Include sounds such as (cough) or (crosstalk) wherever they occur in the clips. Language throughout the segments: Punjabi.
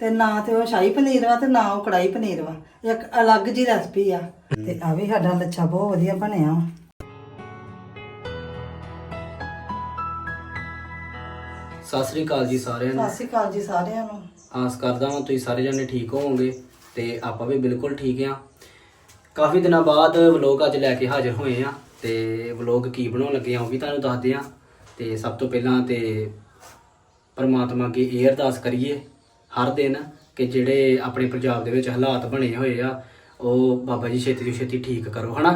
ਤੇ ਨਾ ਤੇ ਉਹ ਸ਼ਾਹੀ ਪਨੀਰ ਵਾ ਤੇ ਨਾ ਉਹ ਕੜਾਈ ਪਨੀਰ ਵਾ। ਇੱਕ ਅਲੱਗ ਜੀ ਰੈਸਪੀ ਆ। ਤੇ ਆ ਵੀ ਸਾਡਾ ਲੱਛਾ ਬਹੁਤ ਵਧੀਆ ਬਣਿਆ ਵਾ। ਸਤਿ ਸ੍ਰੀ ਅਕਾਲ ਜੀ ਸਾਰਿਆਂ ਨੂੰ। ਸਤਿ ਸ਼੍ਰੀ ਅਕਾਲ ਜੀ ਸਾਰਿਆਂ ਨੂੰ। ਆਸ ਕਰਦਾ ਹਾਂ ਤੁਸੀਂ ਸਾਰੇ ਜਣੇ ਠੀਕ ਹੋਵੋਗੇ ਤੇ ਆਪਾਂ ਵੀ ਬਿਲਕੁਲ ਠੀਕ ਹਾਂ ਕਾਫੀ ਦਿਨਾਂ ਬਾਅਦ ਵਲੋਗ ਅੱਜ ਲੈ ਕੇ ਹਾਜ਼ਰ ਹੋਏ ਆ ਤੇ ਵਲੋਗ ਕੀ ਬਣਾਉਣ ਲੱਗੇ ਆ ਉਹ ਵੀ ਤੁਹਾਨੂੰ ਦੱਸਦੇ ਆ। ਤੇ ਸਭ ਤੋਂ ਪਹਿਲਾਂ ਤੇ ਪਰਮਾਤਮਾ ਅੱਗੇ ਇਹ ਅਰਦਾਸ ਕਰੀਏ ਹਰ ਦਿਨ ਕਿ ਜਿਹੜੇ ਆਪਣੇ ਪੰਜਾਬ ਦੇ ਵਿੱਚ ਹਾਲਾਤ ਬਣੇ ਹੋਏ ਆ ਉਹ ਬਾਬਾ ਜੀ ਛੇਤੀ ਤੋਂ ਛੇਤੀ ਠੀਕ ਕਰੋ ਹਨਾ?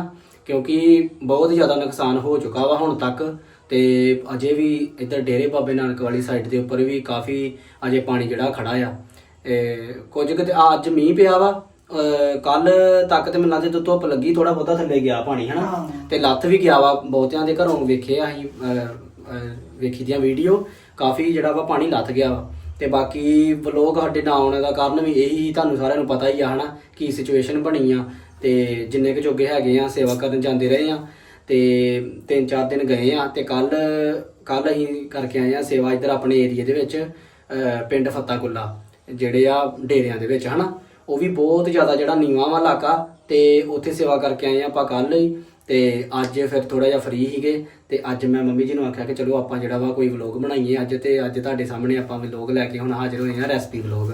ਕਿਉਂਕਿ ਬਹੁਤ ਜ਼ਿਆਦਾ ਨੁਕਸਾਨ ਹੋ ਚੁੱਕਾ ਵਾ ਹੁਣ ਤੱਕ ਤੇ ਅਜੇ ਵੀ ਇੱਧਰ ਡੇਰੇ ਬਾਬੇ ਨਾਨਕ ਵਾਲੀ ਸਾਈਡ ਦੇ ਉੱਪਰ ਵੀ ਕਾਫੀ ਅਜੇ ਪਾਣੀ ਜਿਹੜਾ ਖੜਾ ਆ। ਇਹ ਕੁਝ ਆ ਅੱਜ ਮੀਂਹ ਪਿਆ ਵਾ ਕੱਲ ਤੱਕ ਤੇ ਮੈਨੂੰ ਲੱਗਦਾ ਜਦੋਂ ਧੁੱਪ ਲੱਗੀ ਥੋੜਾ ਬਹੁਤਾ ਥੱਲੇ ਗਿਆ ਪਾਣੀ ਹਨਾ। ਤੇ ਲੱਥ ਵੀ ਗਿਆ ਵਾ ਬਹੁਤਿਆਂ ਦੇ ਘਰੋਂ ਵੇਖੇ ਅਸੀਂ ਵੇਖੀ ਦੀਆਂ ਵੀਡੀਓ ਕਾਫੀ ਜਿਹੜਾ ਵਾ ਪਾਣੀ ਲੱਥ ਗਿਆ ਵਾ। ਤੇ ਬਾਕੀ ਵਲੋਗ ਸਾਡੇ ਨਾ ਆਉਣ ਦਾ ਕਾਰਨ ਵੀ ਇਹੀ ਤੁਹਾਨੂੰ ਸਾਰਿਆਂ ਨੂੰ ਪਤਾ ਹੀ ਆ, ਹਨਾ, ਕੀ ਸਿਚੁਏਸ਼ਨ ਬਣੀ ਆ। ਤੇ ਜਿੰਨੇ ਕੁ ਜੋਗੇ ਹੈਗੇ ਆ, ਸੇਵਾ ਕਰਨ ਜਾਂਦੇ ਰਹੇ ਆ, ਤੇ ਤਿੰਨ ਚਾਰ ਦਿਨ ਗਏ ਆ, ਤੇ ਕੱਲ ਕੱਲ ਅਸੀਂ ਕਰਕੇ ਆਏ ਆ ਸੇਵਾ ਇੱਧਰ ਆਪਣੇ ਏਰੀਆ ਦੇ ਵਿੱਚ ਪਿੰਡ ਫੱਤਾਕੁੱਲਾ ਜਿਹੜੇ ਆ ਡੇਰਿਆਂ ਦੇ ਵਿੱਚ, ਹਨਾ। ਉਹ ਵੀ ਬਹੁਤ ਜ਼ਿਆਦਾ ਜਿਹੜਾ ਨੀਵਾਂ ਵਾ ਇਲਾਕਾ, ਤੇ ਉੱਥੇ ਸੇਵਾ ਕਰਕੇ ਆਏ ਆ ਆਪਾਂ ਕੱਲ ਹੀ। ਤੇ ਅੱਜ ਫਿਰ ਥੋੜਾ ਜਿਹਾ ਫ੍ਰੀ ਸੀਗੇ ਤੇ ਅੱਜ ਮੈਂ ਮੰਮੀ ਜੀ ਨੂੰ ਆਖਿਆ ਕਿ ਚਲੋ ਆਪਾਂ ਜਿਹੜਾ ਵਾ ਕੋਈ ਵਲੌਗ ਬਣਾਈਏ ਅੱਜ ਤੇ ਅੱਜ ਤੁਹਾਡੇ ਸਾਹਮਣੇ ਆਪਾਂ ਵਲੌਗ ਲੈ ਕੇ ਹੁਣ ਹਾਜ਼ਰ ਹੋਏ ਆ ਰੈਸਪੀ ਵਲੌਗ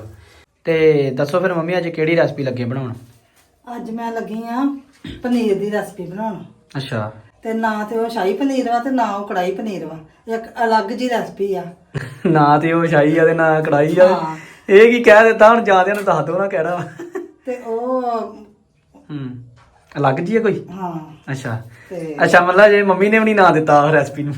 ਤੇ ਦੱਸੋ ਫਿਰ ਮੰਮੀ ਅੱਜ ਕਿਹੜੀ ਰੈਸਪੀ ਲੱਗੇ ਬਣਾਉਣ? ਅੱਜ ਮੈਂ ਲੱਗੀ ਆ ਪਨੀਰ ਦੀ ਰੈਸਪੀ ਬਣਾਉਣ। ਅੱਛਾ। ਤੇ ਨਾ ਤੇ ਉਹ ਸ਼ਾਹੀ ਪਨੀਰ ਵਾ ਤੇ ਨਾ ਉਹ ਕੜਾਈ ਪਨੀਰ ਵਾ। ਇੱਕ ਅਲੱਗ ਜੀ ਰੈਸਪੀ ਆ। (laughs) ਨਾ ਤੇ ਉਹ ਸ਼ਾਹੀ ਆ ਤੇ ਨਾ ਕੜਾਈ ਹਾਂ। ਇਹ ਕੀ ਕਹਿ ਦਿੱਤਾ? ਹੁਣ ਜਾਂਦਿਆਂ ਨੂੰ ਦੱਸ ਦੋ ਨਾ ਕਿਹੜਾ ਵਾ। ਤੇ ਉਹ ਹੂੰ। ਅਲੱਗ ਜੀ ਹੈ ਕੋਈ? ਹਾਂ। ਅੱਛਾ। ਤੇ ਅੱਛਾ ਮਤਲਬ ਜੇ ਮੰਮੀ ਨੇ ਵੀ ਨਹੀਂ ਨਾਂ ਦਿੱਤਾ ਰੈਸਪੀ ਨੂੰ।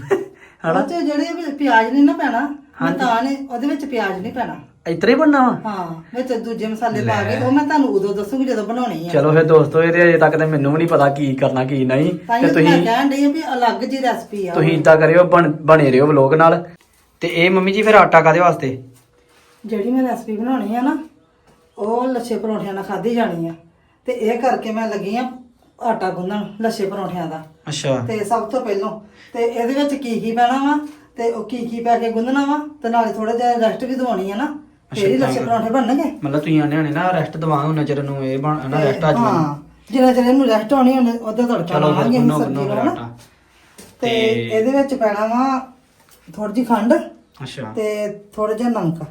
ਹਣਾ ਤੇ ਜਿਹੜੇ ਵੀ ਪਿਆਜ਼ ਨਹੀਂ ਨਾ ਪੈਣਾ ਮੈਂ ਤਾਂ ਨੇ ਉਹਦੇ ਵਿੱਚ ਪਿਆਜ਼ ਨਹੀਂ ਪੈਣਾ। ਇਤਰੇ ਬਣਨਾ ਵਾ? ਹਾਂ ਵਿੱਚ ਦੂਜੇ ਮਸਾਲੇ ਪਾ ਕੇ ਉਹ ਮੈਂ ਤੁਹਾਨੂੰ ਉਦੋਂ ਦੱਸੂਗੀ ਜਦੋਂ ਬਣਾਉਣੀ ਆ। ਚਲੋ ਫਿਰ ਦੋਸਤੋ ਇਹ ਤੇ ਅਜੇ ਤੱਕ ਤੇ ਮੈਨੂੰ ਵੀ ਨਹੀਂ ਪਤਾ ਕੀ ਕਰਨਾ ਕੀ ਨਹੀਂ। ਤਾਂ ਤੁਸੀਂ ਕਹਿਣ ਆ ਵੀ ਅਲੱਗ ਜੀ ਰੈਸਪੀ ਆ। ਤੁਸੀਂ ਇਦਾਂ ਕਰਿਓ ਬਣ- ਬਣੇ ਰਹੋ ਵਲੋਗ ਨਾਲ। ਤੇ ਇਹ ਮੰਮੀ ਜੀ ਫਿਰ ਆਟਾ ਕਾਦੇ ਵਾਸਤੇ? ਜਿਹੜੀ ਮੈਂ ਰੈਸਪੀ ਬਣਾਉਣੀ ਆ ਨਾ ਉਹ ਲੱਛੇ ਪਰੌਂਠਿਆਂ ਨਾਲ ਖਾਧੀ ਜਾਣੀ ਆ। ਤੇ ਇਹ ਕਰਕੇ ਮੈਂ ਲੱਗੀ ਆ ਆਟਾ ਗੁੰਨਣ ਲੱਛੇ ਪਰੌਂਠਿਆਂ ਦਾ। ਅੱਛਾ। ਤੇ ਸਭ ਤੋਂ ਪਹਿਲਾਂ ਤੇ ਇਹਦੇ ਵਿੱਚ ਕੀ ਕੀ ਪੈਣਾ ਵਾ ਤੇ ਉਹ ਕੀ ਕੀ ਪਾ ਕੇ ਗੁੰਨਣਾ ਵਾ ਤੇ ਨਾਲੇ ਥੋੜਾ ਜਿਹਾ ਰੈਸਟ ਵੀ ਦਵਾਉਣੀ ਆ ਨਾ। ਫੇਰ ਹੀ ਲੱਛੇ ਪਰੌਂਠੇ ਬਣਨਗੇ। ਮਤਲਬ ਤੁਸੀਂ ਆਨੇ ਹੋਣੇ ਨਾ ਰੈਸਟ ਦਵਾਂ ਉਹਨਾਂ ਚਿਰ ਨੂੰ ਇਹ ਬਣ ਨਾ ਰੈਸਟ ਆ ਹਾਂ ਜਿੰਨਾ ਚਿਰ ਇਹਨੂੰ ਰੈਸਟ ਹੋਣੀ ਉਹਨੇ ਉਹਦਾ ਤੜਕਾ ਲਾਵਾਂਗੇ ਅਸੀਂ ਸਬਜ਼ੀ ਨੂੰ। ਆਟਾ। ਤੇ ਇਹਦੇ ਵਿੱਚ ਪੈਣਾ ਵਾ ਥੋੜੀ ਜਿਹੀ ਖੰਡ ਅੱਛਾ। ਤੇ ਥੋੜਾ ਜਿਹਾ ਨਮਕ।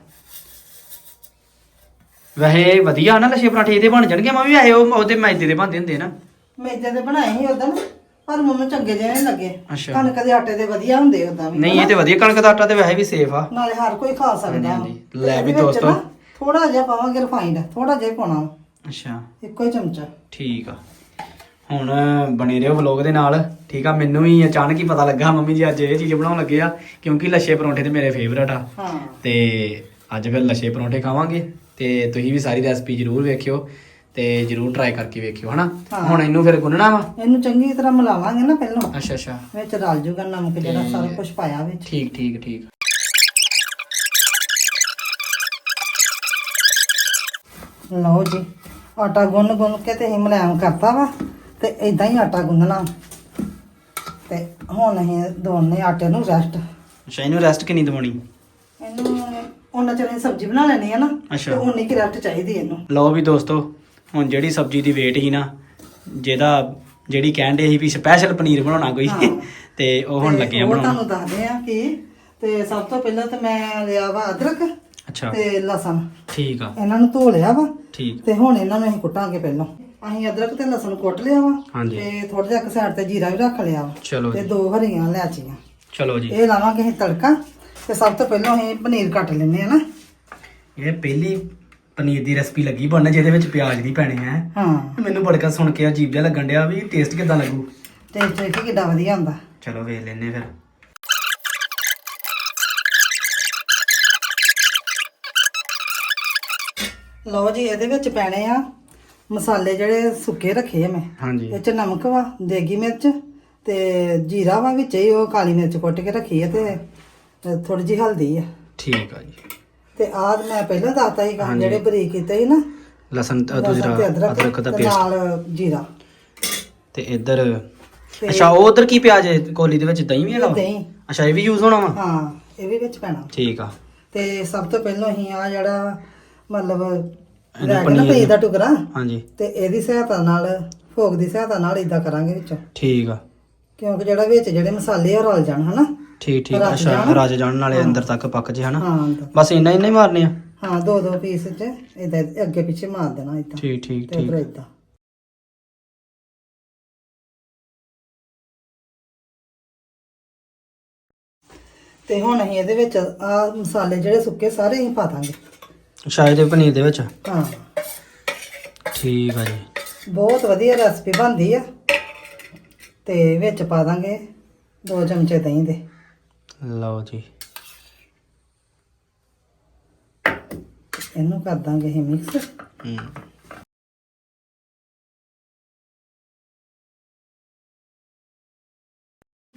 ਵੈਸੇ ਵਧੀਆ ਨਾ ਲੱਛੇ ਪਰਾਠੇ ਇਹਦੇ ਬਣ ਜਾਣਗੇ। ਮੰਮੀ ਵੈਸੇ ਉਹ ਉਹਦੇ ਮੈਦੇ ਦੇ ਬਣਦੇ ਹੁੰਦੇ ਨਾ। ਮੈਦੇ ਦੇ ਬਣਾਏ ਸੀ ਉਦੋਂ ਪਰ ਮੈਨੂੰ ਚੰਗੇ ਜਿਹੇ ਨਹੀਂ ਲੱਗੇ। ਅੱਛਾ। ਕਣਕ ਦੇ ਆਟੇ ਦੇ ਵਧੀਆ ਹੁੰਦੇ ਉਦਾਂ ਵੀ। ਨਹੀਂ ਇਹ ਤੇ ਵਧੀਆ ਕਣਕ ਦਾ ਆਟਾ ਤੇ ਵੈਸੇ ਵੀ ਸੇਫ ਆ। ਨਾਲੇ ਹਰ ਕੋਈ ਖਾ ਸਕਦਾ। ਹਾਂਜੀ, ਹਾਂਜੀ। ਲੈ ਵੀ ਦੋਸਤੋ। ਥੋੜਾ ਜਿਹਾ ਪਾਵਾਂਗੇ ਰਿਫਾਈਂਡ ਥੋੜਾ ਜਿਹਾ ਹੀ ਪਾਉਣਾ ਵਾ, ਅੱਛਾ। ਇੱਕੋ ਹੀ ਚਮਚਾ। ਠੀਕ ਆ। ਹੁਣ ਬਣੇ ਰਹੋ ਵਲੋਗ ਦੇ ਨਾਲ। ਠੀਕ ਆ ਮੈਨੂੰ ਵੀ ਅਚਾਨਕ ਹੀ ਪਤਾ ਲੱਗਾ ਮੰਮੀ ਜੀ ਅੱਜ ਇਹ ਚੀਜ਼ ਬਣਾਉਣ ਲੱਗੇ ਆ ਕਿਉਂਕਿ ਲੱਛੇ ਪਰੌਂਠੇ ਤੇ ਮੇਰੇ ਫੇਵਰਟ ਆ। ਹਾਂ। ਤੇ ਅੱਜ ਫਿਰ ਲੱਛੇ ਪਰੌਂਠੇ ਖਾਵਾਂਗੇ। ਤੇ ਤੁਸੀਂ ਵੀ ਸਾਰੀ ਰੈਸਪੀ ਜਰੂਰ ਵੇਖਿਓ। ਤੇ ਜਰੂਰ ਟਰਾਈ ਕਰਕੇ ਵੇਖਿਓ ਹਨਾ? ਹਾਂ। ਹੁਣ ਇਹਨੂੰ ਫਿਰ ਗੁੰਨਣਾ ਵਾ? ਇਹਨੂੰ ਚੰਗੀ ਤਰ੍ਹਾਂ ਮਿਲਾਵਾਂਗੇ ਨਾ ਪਹਿਲਾਂ। ਅੱਛਾ ਅੱਛਾ। ਵਿੱਚ ਰਲ ਜੂਗਾ ਨਮਕ ਜਿਹੜਾ ਸਾਰਾ ਕੁਝ ਪਾਇਆ ਵਿੱਚ। ਠੀਕ ਠੀਕ ਠੀਕ। ਲਓ ਜੀ ਆਟਾ ਗੁੰਨ ਗੁੰਨ ਕੇ ਤੇ ਅਸੀਂ ਮੁਲਾਇਮ ਕਰਤਾ ਵਾ ਤੇ ਇਦਾਂ ਹੀ ਆਟਾ ਗੁੰਨਣਾ। ਤੇ ਹੁਣ ਅਸੀਂ ਦੋਨੇ ਆਟੇ ਨੂੰ ਰੈਸਟ ਅੱਛਾ ਇਹਨੂੰ ਰੈਸਟ ਕਿੰਨੀ ਦਵਾਉਣੀ? ਇਹਨੂੰ ਉਹਨਾਂ ਚਿਰ ਅਸੀਂ ਸਬਜ਼ੀ ਬਣਾ ਲੈਣੀ ਆ ਨਾ ਅੱਛਾ। ਤੇ ਉਨੀ ਕੀ ਰੈਸਟ ਚਾਹੀਦੀ ਇਹਨੂੰ। ਲਓ ਵੀ ਦੋਸਤੋ ਹੁਣ ਜਿਹੜੀ ਸਬਜ਼ੀ ਦੀ ਵੇਟ ਸੀ ਨਾ ਜਿਹਦਾ ਜਿਹੜੀ ਕਹਿੰਦੇ ਸੀ ਵੀ ਸਪੈਸ਼ਲ ਪਨੀਰ ਬਣਾਉਣਾ ਕੋਈ ਹਾਂ। ਤੇ ਉਹ ਹੁਣ ਲੱਗੇ ਆ ਉਹ ਬਣਾਉਣ। ਤੁਹਾਨੂੰ ਦੱਸਦੇ ਆ ਕਿ ਤੇ ਸਭ ਤੋਂ ਪਹਿਲਾਂ ਤੇ ਮੈਂ ਲਿਆ ਵਾ ਅਦਰਕ ਅੱਛਾ। ਤੇ ਲਸਣ। ਠੀਕ ਆ। ਇਹਨਾਂ ਨੂੰ ਧੋ ਲਿਆ ਵਾ ਠੀਕ। ਤੇ ਹੁਣ ਇਹਨਾਂ ਨੂੰ ਅਸੀਂ ਕੁੱਟਾਂਗੇ ਪਹਿਲਾਂ। ਅਸੀਂ ਅਦਰਕ ਤੇ ਲਸਣ ਕੁੱਟ ਲਿਆ ਵਾ ਹਾਂਜੀ। ਤੇ ਥੋੜਾ ਜਿਹਾ ਇੱਕ ਸਾਈਡ ਤੇ ਜੀਰਾ ਵੀ ਰੱਖ ਲਿਆ ਵਾ ਚਲੋ ਤੇ ਜੀ। ਦੋ ਹਰੀਆਂ ਇਲਾਚੀਆਂ। ਚਲੋ ਜੀ। ਇਹ ਲਾਵਾਂਗੇ ਅਸੀਂ ਤੜਕਾ ਤੇ ਸਭ ਤੋਂ ਪਹਿਲਾਂ ਅਸੀਂ ਪਨੀਰ ਕੱਟ ਲੈਨੇ ਆ ਨਾ। ਇਹ ਪਹਿਲੀ ਪਨੀਰ ਦੀ ਰੈਸਪੀ ਲੱਗੀ ਬਣਨ ਜਿਹਦੇ ਵਿੱਚ ਪਿਆਜ਼ ਨਹੀਂ ਪੈਣੇ ਹੈ। ਹਾਂ ਮੈਨੂੰ ਬੜਕਾ ਸੁਣ ਕੇ ਅਜੀਬ ਜਿਹਾ ਲੱਗਣ ਡਿਆ ਵੀ ਟੇਸਟ ਕਿਦਾਂ ਲੱਗੂ? ਟੇਸਟ ਵੇਖੀ ਕਿੱਡਾ ਵਧੀਆ ਹੁੰਦਾ। ਚਲੋ ਵੇਖ ਲੈਨੇ ਫਿਰ। ਲਓ ਜੀ ਇਹਦੇ ਵਿੱਚ ਪੈਣੇ ਆ ਮਸਾਲੇ ਜਿਹੜੇ ਸੁੱਕੇ ਰੱਖੇ ਆ ਮੈਂ। ਹਾਂਜੀ। ਇਹ ਚ ਨਮਕ ਵਾ ਦੇਗੀ ਮਿਰਚ ਤੇ ਜੀਰਾ ਵਾ ਵਿੱਚ ਹੀ ਉਹ ਕਾਲੀ ਮਿਰਚ ਕੁੱਟ ਕੇ ਰੱਖੀ ਹੈ ਤੇ ਥੋੜੀ ਜਿਹੀ ਹਲਦੀ ਆ। ਠੀਕ ਆ ਜੀ। ਤੇ ਆਹ ਮੈਂ ਪਹਿਲਾਂ ਦੱਸਤਾ ਸੀ ਹਾਂਜੀ। ਜਿਹੜੇ ਬਰੀਕ ਕੀਤੇ ਸੀ ਨਾ। ਲਸਣ ਤੇ ਲਸਣ ਅਦਰਕ ਦਾ ਤੇ ਪੇਸਟ। ਨਾਲ ਜੀਰਾ। ਤੇ ਇੱਧਰ ਤੇ ਅੱਛਾ ਉਹ ਉਧਰ ਕੀ ਪਿਆਜ਼ ਹੈ? ਕੋਲੀ ਦੇ ਵਿੱਚ ਦਹੀਂ ਵੀ ਹੈਗਾ ਵਾ? ਦਹੀਂ। ਅੱਛਾ ਇਹ ਵੀ ਯੂਜ਼ ਹੋਣਾ ਵਾ? ਹਾਂ ਇਹ ਵੀ ਵਿੱਚ ਪੈਣਾ। ਠੀਕ ਆ। ਤੇ ਸਭ ਤੋਂ ਪਹਿਲਾਂ ਅਸੀਂ ਆ ਜਿਹੜਾ ਮਤਲਬ ਇਹਦੇ ਨਾ ਪਨੀਰ। ਪਨੀਰ ਦਾ ਟੁਕੜਾ ਹਾਂਜੀ। ਤੇ ਇਹਦੀ ਸਹਾਇਤਾ ਨਾਲ ਫੋਕ ਦੀ ਸਹਾਇਤਾ ਨਾਲ ਇਦਾਂ ਕਰਾਂਗੇ ਵਿੱਚੋਂ। ਠੀਕ ਆ। ਕਿਉਂਕਿ ਜਿਹੜਾ ਵਿੱਚ ਜਿਹੜੇ ਮਸਾਲੇ ਆ ਉਹ ਰਲ ਜਾਣ ਹਨਾ? ਠੀਕ ਠੀਕ ਅੱਛਾ ਜਾਣ। ਰਾਜ ਜਾਣ ਨਾਲੇ ਅੰਦਰ ਤੱਕ ਪੱਕ ਜੇ ਹਨਾ? ਹਾਂ ਅੰਦਰ। ਬਸ ਇੰਨਾ ਇੰਨਾ ਹੀ ਮਾਰਨੇ ਆ? ਹਾਂ ਦੋ ਦੋ ਪੀਸ ਚ ਇਦਾਂ ਅੱਗੇ ਪਿੱਛੇ ਮਾਰ ਦੇਣਾ ਇਦਾਂ। ਠੀਕ ਠੀਕ ਤੇ ਠੀਕ। ਇਦਾਂ। ਤੇ ਹੁਣ ਅਸੀਂ ਇਹਦੇ ਵਿੱਚ ਆ ਮਸਾਲੇ ਜਿਹੜੇ ਸੁੱਕੇ ਸਾਰੇ ਅਸੀਂ ਪਾ ਦਾਂਗੇ। ਸ਼ਾਇਦ ਦੇ ਪਨੀਰ ਦੇ ਵਿੱਚ? ਹਾਂ। ਠੀਕ ਆ ਜੀ। ਬਹੁਤ ਵਧੀਆ ਰੈਸਪੀ ਬਣਦੀ ਆ। ਤੇ ਵਿੱਚ ਪਾ ਦਾਂਗੇ ਦੋ ਚਮਚੇ ਦਹੀਂ ਦੇ। ਲਓ ਜੀ। ਇਹਨੂੰ ਕਰ ਦਾਂਗੇ ਅਸੀਂ ਮਿਕਸ ਹੂੰ।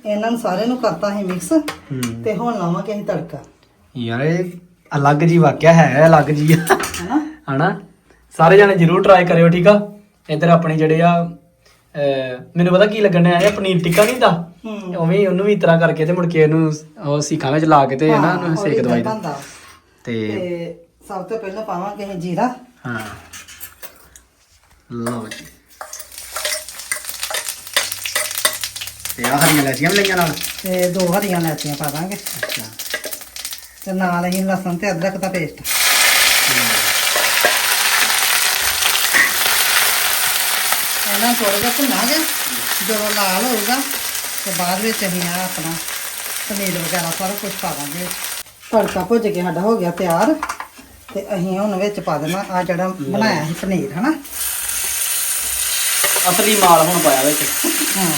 ਇਹਨਾਂ ਨੂੰ ਸਾਰੇ ਨੂੰ ਕਰਤਾ ਅਸੀਂ ਮਿਕਸ ਹੂੰ। ਤੇ ਹੁਣ ਲਾਵਾਂਗੇ ਅਸੀਂ ਤੜਕਾ। ਯਾਰ ਇਹ ਅਲੱਗ ਜੀ ਵਾਕਿਆ ਹੈ ਅਲੱਗ ਜੀ ਹਨਾ? ਹਨਾ? ਸਾਰੇ ਜਾਣੇ ਜਰੂਰ ਟਰਾਈ ਕਰਿਓ ਠੀਕ ਆ? ਇੱਧਰ ਆਪਣੇ ਜਿਹੜੇ ਆ ਅਹ, ਮੈਨੂੰ ਪਤਾ ਕੀ ਲੱਗਣ ਆ ਪਨੀਰ ਟਿੱਕਾ ਨਹੀਂ ਦਾ ਹੂੰ। ਉਵੇਂ ਹੀ ਉਹਨੂੰ ਵੀ ਇਸ ਤਰ੍ਹਾਂ ਕਰਕੇ ਤੇ ਮੁੜ ਕੇ ਇਹਨੂੰ ਉਹ ਸੀਖਾਂ ਵਿੱਚ ਲਾ ਕੇ ਤੇ ਨਾ ਹਾਂ, ਉਹਨੂੰ ਉਹ ਸੇਕ ਦਵਾਈ ਦਾ। ਬਣਦਾ। ਤੇ ਤੇ ਸਭ ਤੋਂ ਪਹਿਲਾਂ ਪਾਵਾਂਗੇ ਅਸੀਂ ਜੀਰਾ। ਹਾਂ। ਲਓ ਜੀ। ਤੇ ਆਹ ਹਰੀਆਂ ਇਲਾਚੀਆਂ ਵੀ ਲਈਆਂ ਨਾਲ? ਤੇ ਦੋ ਹਰੀਆਂ ਇਲਾਚੀਆਂ ਪਾ ਦਾਂਗੇ ਅੱਛਾ। ਤੇ ਨਾਲ ਅਸੀਂ ਲਸਣ ਤੇ ਅਦਰਕ ਦਾ ਪੇਸਟ ਇਹਨਾਂ ਥੋੜਾ ਜਿਹਾ ਭੁੰਨਾਂਗੇ ਜਦੋਂ ਲਾਲ ਹੋਊਗਾ ਤੇ ਬਾਅਦ ਵਿੱਚ ਅਸੀਂ ਆ ਆਪਣਾ ਪਨੀਰ ਵਗੈਰਾ ਸਾਰਾ ਕੁਝ ਪਾ ਦਾਂਗੇ। ਤੜਕਾ ਭੁੱਜ ਕੇ ਸਾਡਾ ਹੋ ਗਿਆ ਤਿਆਰ ਤੇ ਅਸੀਂ ਹੁਣ ਵਿੱਚ ਪਾ ਦੇਣਾ ਆ ਜਿਹੜਾ ਬਣਾਇਆ ਸੀ ਪਨੀਰ ਹਨਾ? ਅਸਲੀ ਮਾਲ ਹੁਣ ਪਾਇਆ ਵਿੱਚ। ਹਾਂ।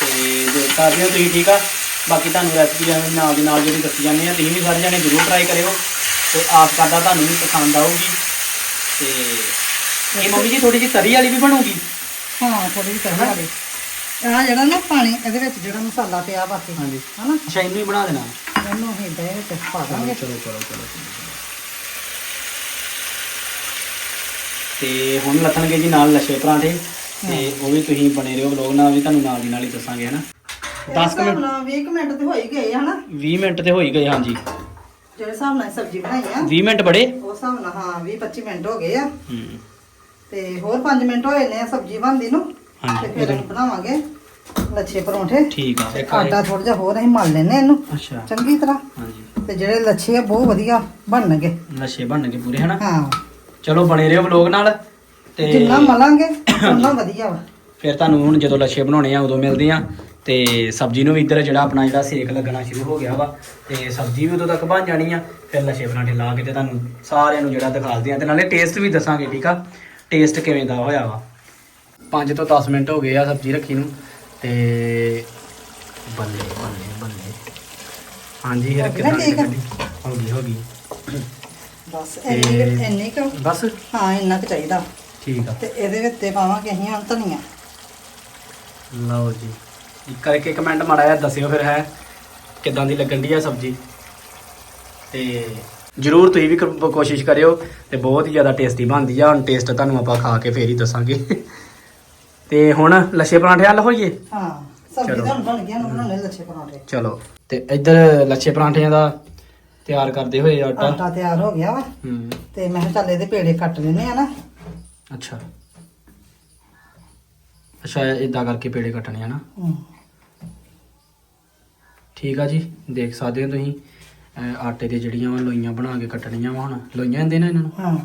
ਤੇ ਜੋ ਹੋ ਤੁਸੀਂ ਠੀਕ ਆ ਬਾਕੀ ਤੁਹਾਨੂੰ ਰੈਸਪੀ ਐਵੇਂ ਨਾਲ ਦੀ ਨਾਲ ਜਿਹੜੀ ਦੱਸੀ ਜਾਂਦੇ ਆ ਤੁਸੀਂ ਵੀ ਸਾਰੇ ਜਾਣੇ ਜ਼ਰੂਰ ਟਰਾਈ ਕਰਿਓ ਤੇ ਆਸ ਕਰਦਾ ਤੁਹਾਨੂੰ ਵੀ ਪਸੰਦ ਆਊਗੀ। ਤੇ ਇਹ ਮੰਮੀ ਜੀ ਥੋੜੀ ਜਿਹੀ ਤਰੀ ਵਾਲੀ ਵੀ ਬਣੂਗੀ। ਹਾਂ ਥੋੜੀ ਜਿਹੀ ਤਰੀ ਵਾਲੀ। ਆ ਜਿਹੜਾ ਨਾ ਪਾਣੀ ਇਹਦੇ ਵਿੱਚ ਜਿਹੜਾ ਮਸਾਲਾ ਪਿਆ ਬਾਕੀ ਹਾਂਜੀ। ਹਨਾ? ਅੱਛਾ ਇਹਨੂੰ ਹੀ ਬਣਾ ਦੇਣਾ। ਇਹਨੂੰ ਅਸੀਂ ਦੇ ਵਿੱਚ ਪਾ ਦਾਂਗੇ। ਚਲੋ ਚਲੋ ਚਲੋ ਤੇ ਹੁਣ ਲੱਥਣਗੇ ਜੀ ਨਾਲ ਲੱਛੇ ਪਰਾਂਠੇ। ਤੇ ਉਹ ਵੀ ਤੁਸੀਂ ਬਣੇ ਰਹੋ ਵਲੋਗ ਨਾਲ ਵੀ ਤੁਹਾਨੂੰ ਨਾਲ ਦੀ ਨਾਲ ਹੀ ਦੱਸਾਂਗੇ ਹਨਾ? 10 ਮਿੰਟ 20 ਮਿੰਟ ਤੇ ਹੋ ਹੀ ਗਏ ਹਨਾ? 20 ਮਿੰਟ ਤੇ ਹੋ ਹੀ ਗਏ ਹਾਂਜੀ। ਜਿਹੜੇ ਹਿਸਾਬ ਨਾਲ ਸਬਜ਼ੀ ਬਣਾਈ ਆ। 20 ਮਿੰਟ ਬੜੇ। ਉਸ ਹਿਸਾਬ ਨਾਲ ਹਾਂ 20 25 ਮਿੰਟ ਹੋ ਗਏ ਆ। ਹੂੰ। ਤੇ ਹੋਰ 5 ਮਿੰਟ ਹੋਏ ਨੇ ਸਬਜ਼ੀ ਬਣਦੀ ਨੂੰ ਹਾਂਜੀ, ਤੇ ਫਿਰ ਅਸੀਂ ਬਣਾਵਾਂਗੇ ਲੱਛੇ ਪਰੌਂਠੇ। ਠੀਕ ਆ। ਆਟਾ ਥੋੜਾ ਜਿਹਾ ਹੋਰ ਅਸੀਂ ਮਲ ਲੈਨੇ ਇਹਨੂੰ ਅੱਛਾ। ਚੰਗੀ ਤਰ੍ਹਾਂ। ਹਾਂਜੀ। ਤੇ ਜਿਹੜੇ ਲੱਛੇ ਆ ਬਹੁਤ ਵਧੀਆ ਬਣਨਗੇ। ਨਸ਼ੇ ਬਣਨਗੇ ਪੂਰੇ ਹਨਾ? ਹਾਂ। ਚਲੋ ਬਣੇ ਰਹੋ ਵਲੋਗ ਨਾਲ ਤੇ ਜਿੰਨਾ ਮਲਾਂਗੇ ਉਨਾ ਵਧੀਆ ਵਾ। ਫਿਰ ਤੁਹਾਨੂੰ ਹੁਣ ਜਦੋਂ ਲੱਛੇ ਬਣਾਉਣੇ ਆ ਉਦੋਂ ਮਿਲਦੇ ਆ। ਤੇ ਸਬਜ਼ੀ ਨੂੰ ਵੀ ਇੱਧਰ ਜਿਹੜਾ ਆਪਣਾ ਜਿਹੜਾ ਸੇਕ ਲੱਗਣਾ ਸ਼ੁਰੂ ਹੋ ਗਿਆ ਵਾ ਤੇ ਸਬਜ਼ੀ ਵੀ ਉਦੋਂ ਤੱਕ ਬਣ ਜਾਣੀ ਆ। ਫਿਰ ਲੱਛੇ ਪਰਾਂਠੇ ਲਾ ਕੇ ਤੇ ਤੁਹਾਨੂੰ ਸਾਰਿਆਂ ਨੂੰ ਜਿਹੜਾ ਦਿਖਾਲਦੇ ਆ ਤੇ ਨਾਲੇ ਟੇਸਟ ਵੀ ਦੱਸਾਂਗੇ ਠੀਕ ਆ? ਟੇਸਟ ਕਿਵੇਂ ਦਾ ਹੋਇਆ ਵਾ? 5 ਤੋਂ 10 ਮਿੰਟ ਹੋ ਗਏ ਆ ਸਬਜ਼ੀ ਰੱਖੀ ਨੂੰ ਤੇ ਬੱਲੇ ਬੱਲੇ ਬੱਲੇ। ਹਾਂਜੀ ਫਿਰ ਹੋ ਗਈ ਕਿਦਾਂ? ਹੋ ਗਈ ਹੋ ਗਈ। ਬਸ ਇੰਨੀ ਇੰਨੀ ਕੁ ਬਸ? ਹਾਂ ਇੰਨਾ ਕੁ ਚਾਹੀਦਾ। ਠੀਕ ਆ। ਤੇ ਇਹਦੇ ਵਿੱਚ ਤੇ ਪਾਵਾਂਗੇ ਅਸੀਂ ਹੁਣ ਧਨੀਆ ਲਓ ਜੀ। ਇੱਕ ਕਰਕੇ ਕਮੈਂਟ ਮਾੜਾ ਜਿਹਾ ਦੱਸਿਓ ਫਿਰ ਹੈ। ਕਿਦਾਂ ਦੀ ਲੱਗਣ ਦੀ ਆ ਸਬਜ਼ੀ? ਤੇ ਜਰੂਰ ਤੁਸੀਂ ਵੀ ਕ- ਕੋਸ਼ਿਸ਼ ਕਰਿਓ ਤੇ ਬਹੁਤ ਹੀ ਜ਼ਿਆਦਾ ਟੇਸਟੀ ਬਣਦੀ ਆ। ਹੁਣ ਟੇਸਟ ਤੁਹਾਨੂੰ ਆਪਾਂ ਖਾ ਕੇ ਫੇਰ ਹੀ ਦੱਸਾਂਗੇ। ਤੇ ਹੁਣ ਲੱਛੇ ਪਰਾਂਠੇ ਹੱਲ ਹੋਈਏ? ਹਾਂ ਸਬਜ਼ੀ। ਤਾਂ ਹੁਣ ਬਣ ਗਿਆ ਹੁਣ ਬਣਾਉਣੇ ਲੱਛੇ ਪਰੌਂਠੇ। ਚਲੋ। ਤੇ ਇੱਧਰ ਲੱਛੇ ਪਰਾਂਠਿਆਂ ਦਾ ਤਿਆਰ ਕਰਦੇ ਹੋਏ ਆਟਾ। ਆਟਾ ਤਿਆਰ ਹੋ ਗਿਆ ਵਾ। ਹੂੰ। ਤੇ ਮੈਂ ਕਿਹਾ ਚੱਲ ਇਹਦੇ ਪੇੜੇ ਕੱਟ ਲੈਨੇ ਆ ਨਾ। ਅੱਛਾ। ਅੱਛਾ ਇਦਾਂ ਕਰਕੇ ਪੇੜੇ ਕੱਟਣੇ ਆ ਨਾ। ਹਮ, ਠੀਕ ਆ ਜੀ ਦੇਖ ਸਕਦੇ ਹੋ ਤੁਸੀਂ। ਅਹ ਆਟੇ ਦੀ ਜਿਹੜੀਆਂ ਵਾ ਲੋਈਆਂ ਬਣਾ ਕੇ ਕੱਟਣੀਆਂ ਵਾ ਹੁਣ। ਲੋਈਆਂ ਹੁੰਦੇ ਨਾ ਇਹਨਾਂ ਨੂੰ? ਹਾਂ।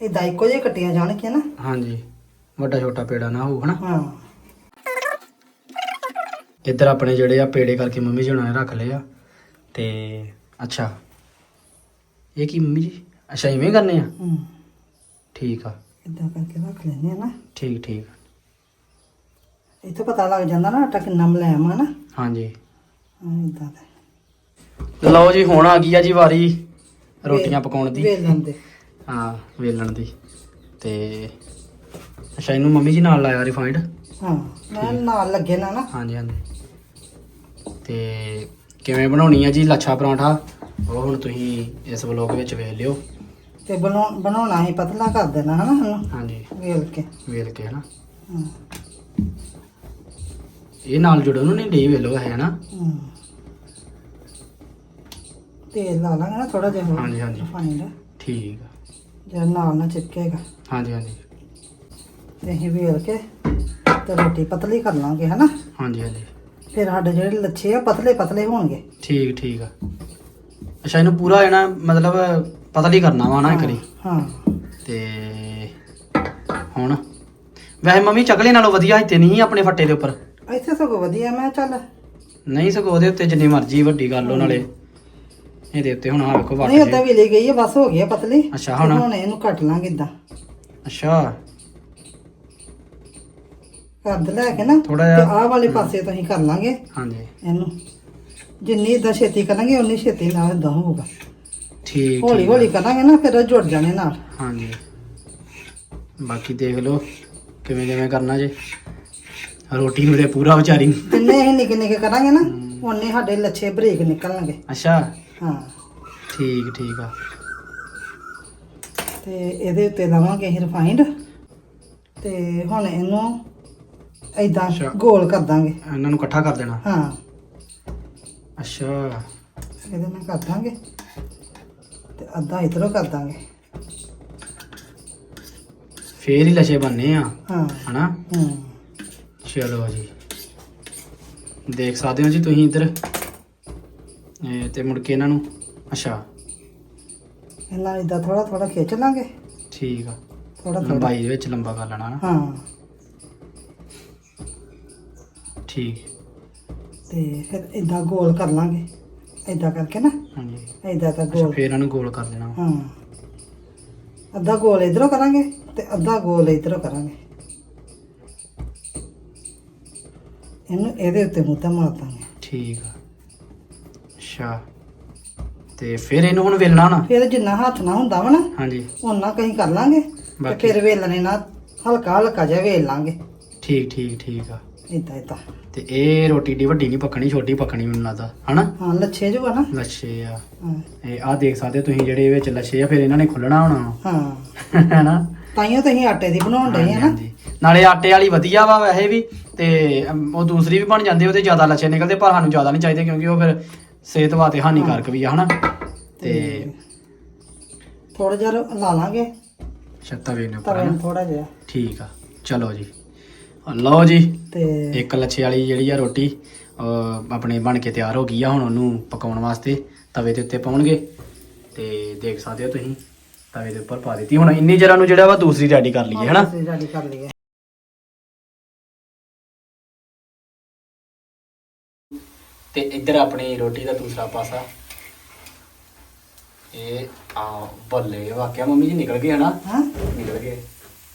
ਇਹ ਦਾਈਕੋ ਜੇ ਕੱਟੀਆਂ ਜਾਣਗੀਆਂ ਨਾ। ਹਾਂਜੀ। ਵੱਡਾ ਛੋਟਾ ਪੇੜਾ ਨਾ ਹੋਊ ਹਨਾ? ਹਾਂ। ਇੱਧਰ ਆਪਣੇ ਜਿਹੜੇ ਆ ਪੇੜੇ ਕਰਕੇ ਮੰਮੀ ਜੀ ਹੁਣਾਂ ਨੇ ਰੱਖ ਲਏ ਆ। ਤੇ ਅੱਛਾ। ਇਹ ਕੀ ਮੰਮੀ ਜੀ? ਅੱਛਾ ਇਵੇਂ ਕਰਨੇ ਆ? ਹਮ, ਠੀਕ ਆ। ਏਦਾਂ ਕਰਕੇ ਰੱਖ ਲੈਨੇ ਆ ਨਾ। ਠੀਕ ਠੀਕ। ਇੱਥੋਂ ਪਤਾ ਲੱਗ ਜਾਂਦਾ ਨਾ ਆਟਾ ਕਿੰਨਾ ਮੁਲਾਇਮ ਆ ਨਾ। ਹਾਂਜੀ। ਹਾਂ ਇਦਾਂ ਦਾ ਲਓ ਜੀ ਹੁਣ ਆ ਗਈ ਆ ਜੀ ਵਾਰੀ ਰੋਟੀਆਂ ਪਕਾਉਣ ਦੀ। ਵੇਲਣ ਦੇ। ਹਾਂ ਵੇਲਣ ਦੀ। ਤੇ ਅੱਛਾ ਇਹਨੂੰ ਮੰਮੀ ਜੀ ਨਾਲ ਲਾਇਆ ਰਿਫਾਈਂਡ? ਹਾਂ ਮੈਂ ਨਾਲ ਲੱਗੇ ਨਾ ਨਾ। ਹਾਂਜੀ ਹਾਂਜੀ। ਤੇ ਕਿਵੇਂ ਬਣਾਉਣੀ ਆ ਜੀ ਲੱਛਾ ਪਰਾਂਠਾ? ਉਹ ਹੁਣ ਤੁਸੀਂ ਇਸ ਵਲੋਗ ਵਿੱਚ ਵੇਖ ਲਿਓ। ਤੇ ਬਣਾਉ- ਬਣਾਉਣਾ ਹੀ ਪਤਲਾ ਕਰ ਦੇਣਾ ਹਨਾ ਇਹਨੂੰ ਹਾਂਜੀ। ਵੇਲ ਕੇ। ਵੇਲ ਕੇ ਹਨਾ। ਹਮ, ਇਹ ਨਾਲ ਜੁੜੋ ਨੂੰ ਨਹੀਂ ਡੇ ਵੇਲੋ ਹੈ ਨਾ। ਹਮ। ਤੇਲ ਲਾ ਲਾਂਗੇ ਨਾ ਥੋੜਾ ਜਿਹਾ ਹਾਂਜੀ, ਹਾਂਜੀ। ਰਿਫਾਈਂਡ ਠੀਕ ਆ। ਜਿਹੜਾ ਨਾਲ ਨਾ ਚਿਪਕੇਗਾ ਹਾਂਜੀ ਹਾਂਜੀ। ਤੇ ਅਸੀਂ ਵੇਲ ਕੇ ਤੇ ਰੋਟੀ ਪਤਲੀ ਕਰ ਲਾਂਗੇ ਹਨਾ? ਹਾਂਜੀ ਹਾਂਜੀ। ਫਿਰ ਸਾਡੇ ਜਿਹੜੇ ਲੱਛੇ ਆ ਪਤਲੇ ਪਤਲੇ ਹੋਣਗੇ। ਠੀਕ ਠੀਕ ਆ। ਅੱਛਾ ਇਹਨੂੰ ਪੂਰਾ ਹੈ ਨਾ ਮਤਲਬ ਪਤਲੀ ਕਰਨਾ ਵਾ ਨਾ ਇੱਕ ਵਾਰੀ। ਹਾਂ। ਤੇ ਹੁਣ। ਵੈਸੇ ਮੰਮੀ ਚਕਲੇ ਨਾਲੋਂ ਵਧੀਆ ਇੱਥੇ ਨਹੀਂ ਆਪਣੇ ਫੱਟੇ ਦੇ ਉੱਪਰ। ਇੱਥੇ ਸਗੋਂ ਵਧੀਆ ਮੈਂ ਕਿਹਾ ਚੱਲ। ਨਹੀਂ ਸਗੋਂ ਉਹਦੇ ਉੱਤੇ ਜਿੰਨੀ ਮਰਜ਼ੀ ਵੱਡੀ ਕਰ ਲਓ ਨਾਲੇ। ਇਹਦੇ ਉੱਤੇ ਹੁਣ ਆ ਵੇਖੋ ਵੱਟ ਨਹੀਂ ਜੇ। ਓਦਾਂ ਵੀ ਲਈ ਗਈ ਹੈ ਬਸ ਹੋ ਗਈ ਹੈ ਪਤਲੀ। ਅੱਛਾ, ਤੇ ਹੁਣ? ਹੁਣ ਇਹਨੂੰ ਕੱਟ ਲਾਂਗੇ ਇਦਾਂ ਅੱਛਾ। ਕਰਦ ਲੈ ਕੇ ਨਾ ਥੋੜ੍ਹਾ ਤੇ ਜਿਹਾ- ਆਹ ਵਾਲੇ ਪਾਸੇ ਤੋਂ ਅਸੀਂ ਕਰ ਲਾਂਗੇ। ਹਾਂਜੀ। ਇਹਨੂੰ। ਜਿੰਨੀ ਇਦਾਂ ਛੇਤੀ ਕਰਾਂਗੇ ਉਨੀ ਛੇਤੀ ਨਾਲ ਇਦਾਂ ਹੋਊਗਾ। ਠੀਕ ਹੌਲੀ। ਹੌਲੀ ਕਰਾਂਗੇ ਨਾ ਫਿਰ ਜੁੜ ਜਾਣੇ ਨਾਲ। ਹਾਂਜੀ। ਬਾਕੀ ਦੇਖ ਲਓ ਕਿਵੇਂ ਕਿਵੇਂ ਕਰਨਾ ਜੇ। ਰੋਟੀ ਮੇਰੇ ਪੂਰਾ ਵਿਚਾਰੀ ਜਿੰਨੇ ਅਸੀਂ ਨਿੱਕੇ ਨਿੱਕੇ ਕਰਾਂਗੇ ਨਾ ਉਨੇ ਸਾਡੇ ਲੱਛੇ ਬਰੀਕ ਨਿਕਲਣਗੇ। ਅੱਛਾ। ਹਾਂ। ਠੀਕ ਠੀਕ ਆ। ਤੇ ਇਹਦੇ ਉੱਤੇ ਲਾਵਾਂਗੇ ਅਸੀਂ ਰਿਫਾਈਂਡ ਤੇ ਹੁਣ ਇਹਨੂੰ ਅੱਛਾ। ਗੋਲ ਕਰ ਦਾਂਗੇ। ਇਹਨਾਂ ਨੂੰ ਇਕੱਠਾ ਕਰ ਦੇਣਾ? ਹਾਂ। ਅੱਛਾ। ਇਹਦੇ ਨਾਲ ਕਰ ਦਾਂਗੇ। ਤੇ ਅੱਧਾ ਇਧਰੋਂ ਕਰ ਦਾਂਗੇ। ਫੇਰ ਹੀ ਲਛੇ ਬੰਨੇ ਆ। ਹਾਂ। ਹਨਾ? ਹੂੰ। ਚਲੋ ਜੀ। ਦੇਖ ਸਕਦੇ ਹੋ ਜੀ ਤੁਸੀਂ ਇੱਧਰ? ਇਹ ਤੇ ਮੁੜ ਕੇ ਇਹਨਾਂ ਨੂੰ? ਅੱਛਾ। ਇਹਨਾਂ ਇਦਾਂ ਥੋੜਾ ਥੋੜਾ ਖਿੱਚ ਲਾਂਗੇ। ਠੀਕ ਆ। ਥੋੜਾ ਥੋੜਾ ਲੰਬਾਈ ਦੇ ਵਿੱਚ ਲੰਬਾ ਕਰ ਲੈਣਾ ਨਾ। ਹਾਂ। ਠੀਕ। ਤੇ ਫਿਰ ਇਦਾਂ ਗੋਲ ਕਰ ਲਾਂਗੇ। ਇਦਾਂ ਕਰਕੇ ਨਾ। ਹਾਂਜੀ। ਇਦਾਂ ਤਾਂ ਅੱਛਾ ਗੋਲ। ਫੇਰ ਇਹਨਾਂ ਨੂੰ ਗੋਲ ਕਰ ਦੇਣਾ। ਹਾਂ। ਅੱਧਾ ਗੋਲ ਇਧਰੋਂ ਕਰਾਂਗੇ ਤੇ ਅੱਧਾ ਗੋਲ ਇਧਰੋਂ ਕਰਾਂਗੇ। ਇਹਨੂੰ ਇਹਦੇ ਉੱਤੇ ਮੁੱਦਾ ਮਾਰ ਦਾਂਗੇ ਠੀਕ ਆ। ਅੱਛਾ। ਤੇ ਫਿਰ ਇਹਨੂੰ ਹੁਣ ਵੇਲਣਾ ਨਾ? ਫਿਰ ਜਿੰਨਾ ਹੱਥ ਨਾ ਹੁੰਦਾ ਵਾ ਨਾ ਹਾਂਜੀ। ਉਹਨਾਂ ਕਹੀਂ ਕਰ ਲਾਂਗੇ। ਤੇ ਬਾਕੀ- ਫਿਰ ਵੇਲਣੇ ਨਾਲ ਹਲਕਾ ਹਲਕਾ ਜਿਹਾ ਵੇਲ ਲਾਂਗੇ। ਠੀਕ ਠੀਕ ਠੀਕ ਆ। ਇਦਾਂ ਇਦਾਂ ਤੇ ਇਹ ਰੋਟੀ ਦੀ ਵੱਡੀ ਨਹੀਂ ਪੱਕਣੀ ਛੋਟੀ ਪੱਕਣੀ ਮੈਨੂੰ ਲੱਗਦਾ। ਹਨਾ? ਹਾਂ ਲੱਛੇ ਜੋ ਆ ਨਾ। ਲੱਛੇ ਆ। ਹਾਂ। ਇਹ ਆ ਦੇਖ ਸਕਦੇ ਹੋ ਤੁਸੀਂ ਜਿਹੜੇ ਵਿੱਚ ਲੱਛੇ ਆ ਫਿਰ ਇਹਨਾਂ ਨੇ ਖੁੱਲਣਾ ਹੋਣਾ। ਹਾਂ। ਹੈਨਾ? ਤਾਈਓ ਤੁਸੀਂ ਆਟੇ ਦੀ ਬਣਾਉਣ ਡਏ ਆ ਨਾ। ਹਾਂਜੀ। ਨਾਲੇ ਆਟੇ ਵਾਲੀ ਵਧੀਆ ਵਾ ਵੈਸੇ ਵੀ ਤੇ ਅਮ, ਉਹ ਦੂਸਰੀ ਵੀ ਬਣ ਜਾਂਦੀ ਉਹਦੇ ਜ਼ਿਆਦਾ ਲੱਛੇ ਨਿਕਲਦੇ ਪਰ ਸਾਨੂੰ ਜ਼ਿਆਦਾ ਨਹੀਂ ਚਾਹੀਦੇ ਕਿਉਂਕਿ ਉਹ ਫਿਰ ਸਿਹਤ ਵਾਸਤੇ ਹਾਨੀਕਾਰਕ ਵੀ ਆ ਹਨਾ? ਤੇ ਥੋੜਾ ਜਿਹਾ ਲਾ ਲਾਂਗੇ। ਨੇ ਉੱਪਰ ਤਵੇ ਹਨਾ ਨੂੰ? ਥੋੜਾ ਜਿਹਾ। ਠੀਕ ਆ ਚਲੋ ਜੀ। ਲਓ ਜੀ ਤੇ ਇੱਕ ਲੱਛੇ ਵਾਲੀ ਜਿਹੜੀ ਆ ਰੋਟੀ ਅਹ, ਆਪਣੇ ਬਣ ਕੇ ਤਿਆਰ ਹੋ ਗਈ ਆ ਹੁਣ ਉਹਨੂੰ ਪਕਾਉਣ ਵਾਸਤੇ ਤਵੇ ਦੇ ਉੱਤੇ ਪਾਉਣਗੇ। ਤੇ ਦੇਖ ਸਕਦੇ ਹੋ ਤੁਸੀਂ ਤਵੇ ਦੇ ਉੱਪਰ ਪਾ ਦਿੱਤੀ। ਹੁਣ ਇੰਨੀ ਜਰਾ ਨੂੰ ਜਿਹੜਾ ਵਾ ਦੂਸਰੀ ਰੈਡੀ ਕਰ ਲਈਏ ਹਨਾ? ਅਸੀਂ ਰੈਡੀ ਕਰ ਲਈਏ। ਤੇ ਇੱਧਰ ਆਪਣੀ ਰੋਟੀ ਦਾ ਦੂਸਰਾ ਪਾਸਾ। ਇਹ ਆ ਬੱਲੇ ਵਾਕਿਆ ਮੰਮੀ ਜੀ ਨਿਕਲ ਗਏ ਹਨਾ? ਹਾਂ। ਨਿਕਲ ਗਏ।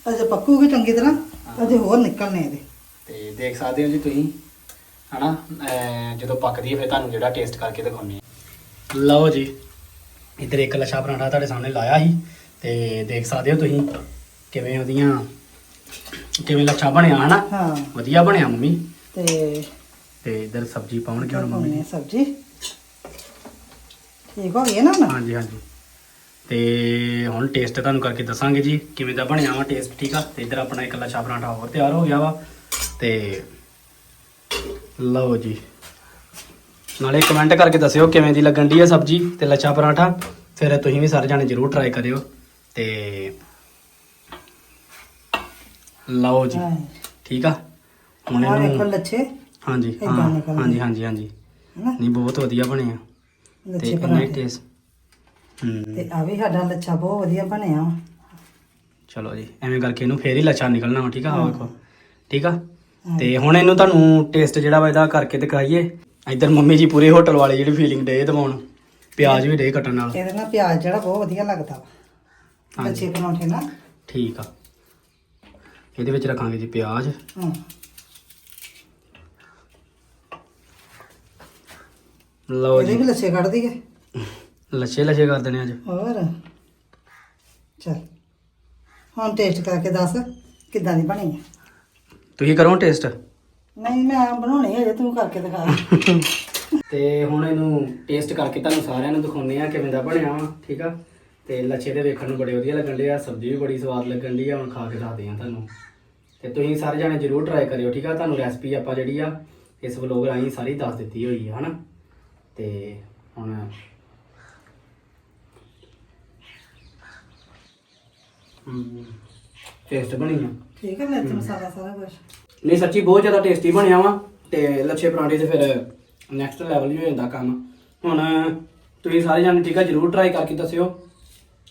ਅਜੇ ਪੱਕੂਗੀ ਚੰਗੀ ਤਰ੍ਹਾਂ ਅਜੇ ਹੋਰ ਨਿਕਲਣੇ ਇਹਦੇ। ਤੇ ਦੇਖ ਸਕਦੇ ਹੋ ਜੀ ਤੁਸੀਂ ਹਨਾ? ਅਹ ਜਦੋਂ ਪੱਕਦੀ ਹੈ ਫਿਰ ਤੁਹਾਨੂੰ ਜਿਹੜਾ ਟੇਸਟ ਕਰਕੇ ਦਿਖਾਉਂਦੇ ਲਓ ਜੀ ਇੱਧਰ ਇੱਕ ਲੱਛਾ ਪਰਾਂਠਾ ਤੁਹਾਡੇ ਸਾਹਮਣੇ ਲਾਇਆ ਸੀ ਤੇ ਦੇਖ ਸਕਦੇ ਹੋ ਤੁਸੀਂ ਕਿਵੇਂ ਉਹਦੀਆਂ ਕਿਵੇਂ ਲੱਛਾ ਬਣਿਆ ਹਨਾ? ਹਾਂ। ਵਧੀਆ ਬਣਿਆ ਮੰਮੀ। ਤੇ ਤੇ ਇੱਧਰ ਸਬਜ਼ੀ ਪਾਉਣਗੇ ਹੁਣ ਮੰਮੀ ਪਾਉਣੀ ਸਬਜ਼ੀ। ਠੀਕ ਹੋ ਗਈ ਹੈ ਨਾ ਹੁਣ? ਹਾਂਜੀ ਹਾਂਜੀ। ਤੇ ਹੁਣ ਟੇਸਟ ਤੁਹਾਨੂੰ ਕਰਕੇ ਦੱਸਾਂਗੇ ਜੀ ਕਿਵੇਂ ਦਾ ਬਣਿਆ ਵਾ ਟੇਸਟ ਠੀਕ ਆ? ਤੇ ਇੱਧਰ ਆਪਣਾ ਇੱਕ ਲੱਛਾ ਪਰਾਂਠਾ ਹੋਰ ਤਿਆਰ ਹੋ ਗਿਆ ਵਾ। ਤੇ ਲਓ ਜੀ। ਨਾਲੇ ਕਮੈਂਟ ਕਰਕੇ ਦੱਸਿਓ ਕਿਵੇਂ ਦੀ ਲੱਗਣ ਦੀ ਹੈ ਸਬਜ਼ੀ ਤੇ ਲੱਛਾ ਪਰਾਂਠਾ। ਫਿਰ ਤੁਸੀਂ ਵੀ ਸਾਰੇ ਜਾਣੇ ਜਰੂਰ ਟਰਾਈ ਕਰਿਓ। ਤੇ ਲਓ ਜੀ। ਠੀਕ ਆ? ਹੁਣ ਇਹਨੂੰ ਲੱਛੇ। ਹਾਂਜੀ ਏਦਾਂ ਹਾਂ ਨਿਕਲਦੇ। ਹਾਂਜੀ ਹਾਂਜੀ ਹਾਂਜੀ। ਹੈਨਾ? ਨਹੀਂ ਬਹੁਤ ਵਧੀਆ ਬਣੇ ਆ ਤੇ ਲੱਛੇ ਇੰਨਾ ਪਰਾਂਠੇ ਟੇਸਟ ਹੂੰ। ਤੇ ਆ ਵੀ ਸਾਡਾ ਲੱਛਾ ਬਹੁਤ ਵਧੀਆ ਬਣਿਆ ਵਾ। ਚਲੋ ਜੀ ਐਵੇਂ ਕਰਕੇ ਇਹਨੂੰ ਫੇਰ ਹੀ ਲੱਛਾ ਨਿਕਲਣਾ ਵਾ ਠੀਕ ਆ? ਆਹ। ਵੇਖੋ ਠੀਕ ਆ? ਤੇ ਹੁਣ ਇਹਨੂੰ ਤੁਹਾਨੂੰ ਟੇਸਟ ਜਿਹੜਾ ਵਾ ਇਹਦਾ ਕਰਕੇ ਦਿਖਾਈਏ। ਇੱਧਰ ਮੰਮੀ ਜੀ ਪੂਰੇ ਹੋਟਲ ਵਾਲੇ ਜਿਹੜੀ ਫੀਲਿੰਗ ਡੇ ਦਿਵਾਉਣ ਪਿਆਜ਼ ਵੀ ਡੇ ਕੱਟਣ ਨਾਲ। ਇਹਦੇ ਨਾਲ ਪਿਆਜ਼ ਜਿਹੜਾ ਬਹੁਤ ਵਧੀਆ ਲੱਗਦਾ ਵਾ। ਹਾਂਜੀ। ਲੱਛੇ ਪਰੌਂਠੇ ਨਾਲ। ਠੀਕ ਆ। ਇਹਦੇ ਵਿੱਚ ਰੱਖਾਂਗੇ ਜੀ ਪਿਆਜ਼। ਹਾਂ। ਲਓ ਇਹਦੇ ਜੀ। ਵੀ ਲੱਛੇ ਕੱਢ ਦਈਏ? ਲੱਛੇ ਲੱਛੇ ਕਰ ਦੇਣੇ ਅੱਜ। ਹੋਰ? ਚਲ। ਹੁਣ ਟੇਸਟ ਕਰਕੇ ਦੱਸ ਕਿੱਦਾਂ ਦੀ ਬਣੀ ਹੈ ਤੁਸੀਂ ਕਰੋ ਟੇਸਟ ਨਹੀਂ ਮੈਂ ਬਣਾਉਣੀ ਹੈ ਜੇ ਤੂੰ ਕਰਕੇ ਦਿਖਾ। (laughs) ਤੇ ਹੁਣ ਇਹਨੂੰ ਟੇਸਟ ਕਰਕੇ ਤੁਹਾਨੂੰ ਸਾਰਿਆਂ ਨੂੰ ਦਿਖਾਉਨੇ ਆ ਕਿਵੇਂ ਦਾ ਬਣਿਆ ਵਾ ਠੀਕ ਆ? ਤੇ ਲੱਛੇ ਦੇ ਵੇਖਣ ਨੂੰ ਬੜੇ ਵਧੀਆ ਲੱਗਣ ਡਏ ਆ ਸਬਜ਼ੀ ਵੀ ਬੜੀ ਸਵਾਦ ਲੱਗਣ ਡਈ ਆ ਹੁਣ ਖਾ ਕੇ ਦੱਸਦੇ ਆ ਤੁਹਾਨੂੰ। ਤੇ ਤੁਸੀਂ ਸਾਰੇ ਜਾਣੇ ਜਰੂਰ ਟਰਾਈ ਕਰਿਓ ਠੀਕ ਆ? ਤੁਹਾਨੂੰ ਰੈਸਪੀ ਆਪਾਂ ਜਿਹੜੀ ਆ ਇਸ ਵਲੋਗ ਰਾਹੀਂ ਸਾਰੀ ਦੱਸ ਦਿੱਤੀ ਹੋਈ ਆ ਹਨਾ? ਤੇ ਹੁਣ ਟੇਸਟ ਬਣੀ ਆ। ਠੀਕ ਹੈ ਮਿਰਚ ਮਸਾਲਾ ਸਾਰਾ ਕੁਝ ਨਹੀਂ ਸੱਚੀ ਬਹੁਤ ਜ਼ਿਆਦਾ ਟੇਸਟੀ ਬਣਿਆ ਵਾ ਤੇ ਲੱਛੇ ਪਰਾਂਠੇ ਤੇ ਫਿਰ ਨੈਕਸਟ ਲੈਵਲ ਹੀ ਹੋ ਜਾਂਦਾ ਕੰਮ। ਹੁਣ ਤੁਸੀਂ ਸਾਰੇ ਜਾਣੇ ਠੀਕ ਆ ਜਰੂਰ ਟਰਾਈ ਕਰਕੇ ਦੱਸਿਓ।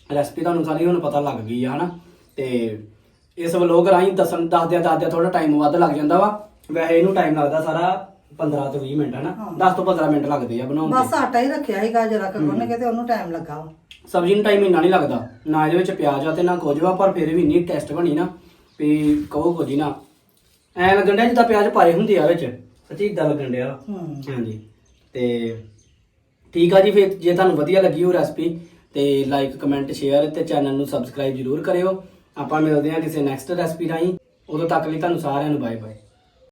ਰੈਸਪੀ ਤੁਹਾਨੂੰ ਸਾਰੀ ਹੁਣ ਪਤਾ ਲੱਗ ਗਈ ਆ ਹਨਾ? ਤੇ ਇਸ ਵਲੋਗ ਰਾਹੀਂ ਦੱਸਣ ਦੱਸਦਿਆਂ ਦੱਸਦਿਆਂ ਥੋੜਾ ਟਾਈਮ ਵੱਧ ਲੱਗ ਜਾਂਦਾ ਵਾ। ਵੈਸੇ ਇਹਨੂੰ ਟਾਈਮ ਲੱਗਦਾ ਸਾਰਾ 15 ਤੋਂ 20 ਮਿੰਟ ਹਨਾ? ਹਾਂ। 10 ਤੋਂ 15 ਮਿੰਟ ਲੱਗਦੇ ਆ ਬਣਾਉਣ ਬਸ ਤੇ। ਆਟਾ ਹੀ ਰੱਖਿਆ ਸੀਗਾ ਜਰਾ ਕੁ ਗੁੰਨ ਕੇ ਤੇ ਉਹਨੂੰ ਟਾਈਮ ਲੱਗਾ ਵਾ। ਸਬਜ਼ੀ ਨੂੰ ਟਾਈਮ ਇੰਨਾ ਨਹੀਂ ਲੱਗਦਾ। ਨਾ ਇਹਦੇ ਵਿੱਚ ਪਿਆਜ਼ ਆ ਤੇ ਨਾ ਕੁਝ ਵਾ ਪਰ ਫਿਰ ਵੀ ਇੰਨੀ ਟੇਸਟ ਬਣੀ ਨਾ ਵੀ ਕਹੋ ਕੁਝ ਹੀ ਨਾ। ਐ ਲੱਗਣ ਡਿਆ ਜਿੱਦਾਂ ਪਿਆਜ਼ ਪਾਏ ਹੁੰਦੇ ਆ ਵਿੱਚ। ਸੱਚੀ ਇਦਾਂ ਲੱਗਣ ਡਿਆ। ਹੂੰ। ਹਾਂਜੀ। ਤੇ ਠੀਕ ਆ ਜੀ ਫਿਰ ਜੇ ਤੁਹਾਨੂੰ ਵਧੀਆ ਲੱਗੀ ਉਹ ਰੈਸਪੀ ਤੇ ਲਾਈਕ ਕਮੈਂਟ ਸ਼ੇਅਰ ਤੇ ਚੈਨਲ ਨੂੰ ਸਬਸਕ੍ਰਾਈਬ ਜਰੂਰ ਕਰਿਓ। ਆਪਾਂ ਮਿਲਦੇ ਹਾਂ ਕਿਸੇ ਨੈਕਸਟ ਰੈਸਪੀ ਰਾਹੀਂ। ਉਦੋਂ ਤੱਕ ਲਈ ਤੁਹਾਨੂੰ ਸਾਰਿਆਂ ਨੂੰ ਬਾਏ ਬਾਏ